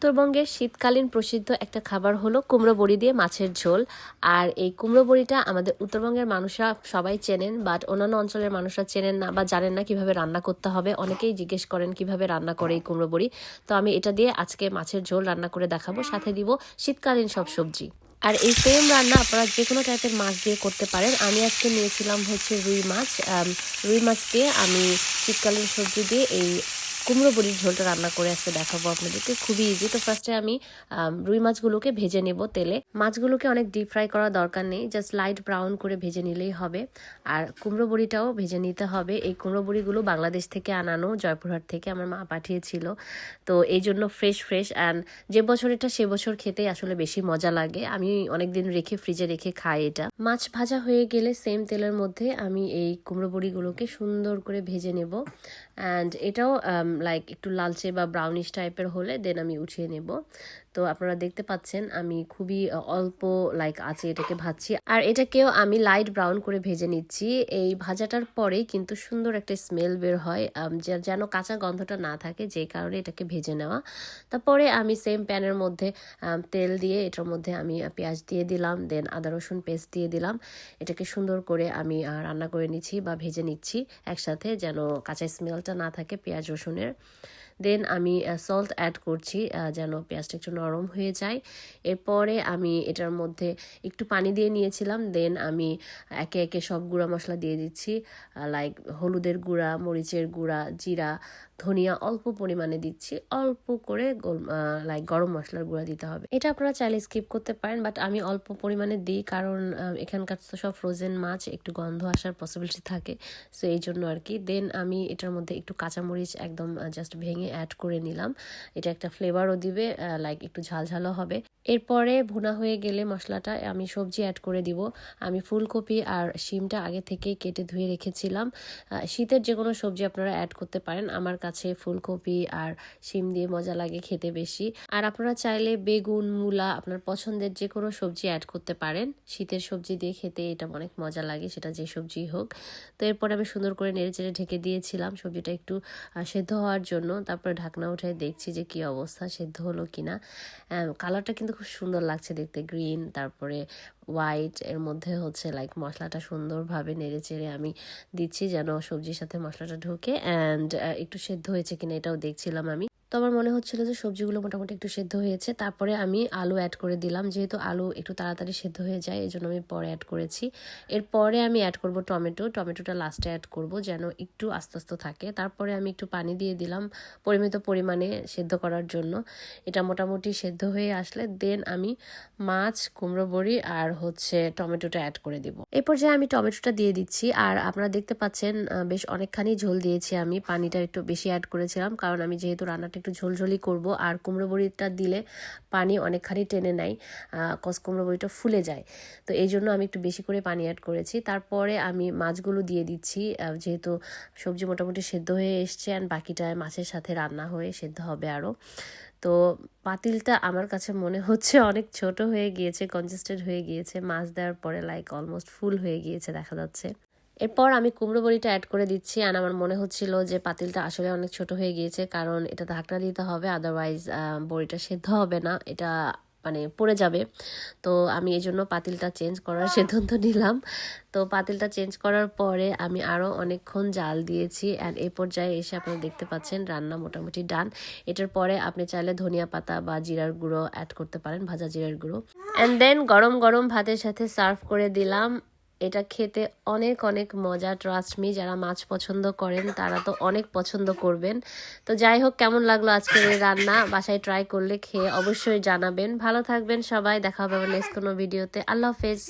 উত্তরবঙ্গের শীতকালীন প্রসিদ্ধ একটা খাবার হলো কুমড়ো বড়ি দিয়ে মাছের ঝোল। আর এই কুমড়ো বড়িটা আমাদের উত্তরবঙ্গের মানুষরা সবাই চেনেন বাট অন্যান্য অঞ্চলের মানুষরা চেনেন না বা জানেন না কীভাবে রান্না করতে হবে। অনেকেই জিজ্ঞেস করেন কীভাবে রান্না করে এই কুমড়ো বড়ি। তো আমি এটা দিয়ে আজকে মাছের ঝোল রান্না করে দেখাবো। সাথে দিব শীতকালীন সব সবজি। আর এই সেম রান্না আপনারা যে কোনো টাইপের মাছ দিয়ে করতে পারেন। আমি আজকে নিয়েছিলাম হচ্ছে রুই মাছ। রুই মাছ দিয়ে আমি শীতকালীন সবজি দিয়ে এই কুমড়ো বড়ির ঝোলটা রান্না করে আজকে দেখাবো আপনাদেরকে। খুবই ইজি তো ফার্স্টে আমি রুই মাছগুলোকে ভেজে নেব তেলে। মাছগুলোকে অনেক ডিপ ফ্রাই করার দরকার নেই জাস্ট লাইট ব্রাউন করে ভেজে নিলেই হবে। আর কুমড়ো বড়িটাও ভেজে নিতে হবে। এই কুমড়ো বড়িগুলো বাংলাদেশ থেকে আনানো, জয়পুরহাট থেকে আমার মা পাঠিয়েছিল। তো এই জন্য ফ্রেশ ফ্রেশ অ্যান্ড যে বছর এটা সে বছর খেতে আসলে বেশি মজা লাগে। আমি অনেকদিন রেখে ফ্রিজে রেখে খাই এটা। মাছ ভাজা হয়ে গেলে সেম তেলের মধ্যে আমি এই কুমড়ো বড়িগুলোকে সুন্দর করে ভেজে নেব। অ্যান্ড এটাও লাইক একটু লালচে বা ব্রাউনিশ টাইপের হলে দেন আমি উঠিয়ে নেব। তো আপনারা দেখতে পাচ্ছেন আমি খুবই অল্প লাইক আছে এটাকে ভাজছি। আর এটাকেও আমি লাইট ব্রাউন করে ভেজে নিচ্ছি। এই ভাজাটার পরেই কিন্তু সুন্দর একটা স্মেল বের হয় যেন কাঁচা গন্ধটা না থাকে যে কারণে এটাকে ভেজে নেওয়া। তারপরে আমি সেম প্যানের মধ্যে তেল দিয়ে এটার মধ্যে আমি পেঁয়াজ দিয়ে দিলাম দেন আদা, রসুন পেস্ট দিয়ে দিলাম। এটাকে সুন্দর করে আমি রান্না করে নিচ্ছি বা ভেজে নিচ্ছি একসাথে যেন কাঁচা স্মেলটা না থাকে পেঁয়াজ, রসুনের। দেন আমি সল্ট অ্যাড করছি যেন পেঁয়াজটা একটু নরম হয়ে যায়। এরপরে আমি এটার মধ্যে একটু পানি দিয়ে নিয়েছিলাম। দেন আমি একে একে সব গুঁড়া মশলা দিয়ে দিচ্ছি লাইক হলুদের গুঁড়া, মরিচের গুঁড়া, জিরা ধনিয়া অল্প পরিমাণে দিচ্ছি। অল্প করে লাইক গরম মশলার গুঁড়া দিতে হবে। এটা আপনারা চাইলে স্কিপ করতে পারেন বাট আমি অল্প পরিমাণে দিই কারণ এখানকার তো সব ফ্রোজেন মাছ, একটু গন্ধ আসার পসিবিলিটি থাকে। সো এই জন্য আর কি দেন আমি এটার মধ্যে একটু কাঁচামরিচ একদম জাস্ট ভেঙে অ্যাড করে নিলাম। এটা একটা ফ্লেভারও দিবে লাইক একটু ঝালঝালও হবে। এরপরে ভুনা হয়ে গেলে মশলাটা আমি সবজি অ্যাড করে দিব। আমি ফুলকপি আর শিমটা আগে থেকেই কেটে ধুয়ে রেখেছিলাম। শীতের যে কোনো সবজি আপনারা অ্যাড করতে পারেন। আমার কাছে ফুলকপি আর শিম দিয়ে মজা লাগে খেতে বেশি। আর আপনারা চাইলে বেগুন, মূলা, আপনার পছন্দের যে কোনো সবজি অ্যাড করতে পারেন। শীতের সবজি দিয়ে খেতে এটা অনেক মজা লাগে, সেটা যে সবজি হোক। তো এরপর আমি সুন্দর করে নেড়ে চেড়ে ঢেকে দিয়েছিলাম সবজিটা একটু সেদ্ধ হওয়ার জন্য। তারপরে ঢাকনা উঠে দেখছি যে কি অবস্থা, সেদ্ধ হলো কিনা। কালারটা কিন্তু খুব সুন্দর লাগছে দেখতে। গ্রিন তারপরে হোয়াইট এর মধ্যে হচ্ছে লাইক মশলাটা সুন্দরভাবে নেড়ে চেড়ে আমি দিচ্ছি যেন সবজির সাথে মশলাটা ঢুকে। অ্যান্ড একটু সেদ্ধ হয়েছে কিনা এটাও দেখছিলাম আমি। তো আমার মনে হচ্ছিল যে সবজিগুলো মোটামুটি একটু সেদ্ধ হয়েছে। তারপরে আমি আলু অ্যাড করে দিলাম। যেহেতু আলু একটু তাড়াতাড়ি সেদ্ধ হয়ে যায় এই জন্য আমি পরে অ্যাড করেছি। এরপরে আমি অ্যাড করব টমেটো। টমেটোটা লাস্টে অ্যাড করব যেন একটু আস্তে আস্তে থাকে। তারপরে আমি একটু পানি দিয়ে দিলাম পরিমিত পরিমাণে সেদ্ধ করার জন্য। এটা মোটামুটি সেদ্ধ হয়ে আসলে দেন আমি মাছ, কুমড়ো বড়ি আর হচ্ছে টমেটোটা অ্যাড করে দিব। এই পর্যায়ে আমি টমেটোটা দিয়ে দিচ্ছি। আর আপনারা দেখতে পাচ্ছেন বেশ অনেকখানি ঝোল দিয়েছি আমি। পানিটা একটু বেশি অ্যাড করেছিলাম। কারণ আমি যেহেতু রান্নাটা একটু ঝোলঝোলি করব। আর কুমড়ো বড়িটা দিলে পানি অনেকখানি টেনে নেয় কস কুমড়ো বড়িটা ফুলে যায়। তো এই জন্য আমি একটু বেশি করে পানি অ্যাড করেছি। তারপরে আমি মাছগুলো দিয়ে দিচ্ছি যেহেতু সবজি মোটামুটি সেদ্ধ হয়ে এসছে আর বাকিটা মাছের সাথে রান্না হয়ে সেদ্ধ হবে আরও তো পাতিলটা আমার কাছে মনে হচ্ছে অনেক ছোট হয়ে গিয়েছে কনজেস্টেড হয়ে গিয়েছে। মাছ দেওয়ার পরে লাইক অলমোস্ট ফুল হয়ে গিয়েছে দেখা যাচ্ছে। এরপর আমি কুমড়ো বড়িটা অ্যাড করে দিচ্ছি আর আমার মনে হচ্ছিল যে পাতিলটা আসলে অনেক ছোট হয়ে গিয়েছে কারণ এটা ঢাকনা দিতে হবে আদারওয়াইজ বড়িটা সেদ্ধ হবে না এটা মানে পড়ে যাবে। তো আমি এই জন্য পাতিলটা চেঞ্জ করার সিদ্ধান্ত নিলাম। তো পাতিলটা চেঞ্জ করার পরে আমি আরও অনেকক্ষণ জাল দিয়েছি অ্যান্ড এই পর্যায়ে এসে আপনারা দেখতে পাচ্ছেন রান্না মোটামুটি ডান এটার পরে আপনি চাইলে ধনিয়া পাতা বা জিরার গুঁড়ো অ্যাড করতে পারেন ভাজা জিরার গুঁড়ো। অ্যান্ড দেন গরম গরম ভাতের সাথে সার্ভ করে দিলাম। এটা খেতে অনেক অনেক মজা ট্রাস্ট মি যারা মাছ পছন্দ করেন তারা তো অনেক পছন্দ করবেন। তো যাই হোক, কেমন লাগল আজকের এই রান্না? বাসায় ট্রাই করলে খেয়ে অবশ্যই জানাবেন। ভালো থাকবেন সবাই, দেখা হবে নেক্সট কোনো ভিডিওতে আল্লাহ হাফেজ।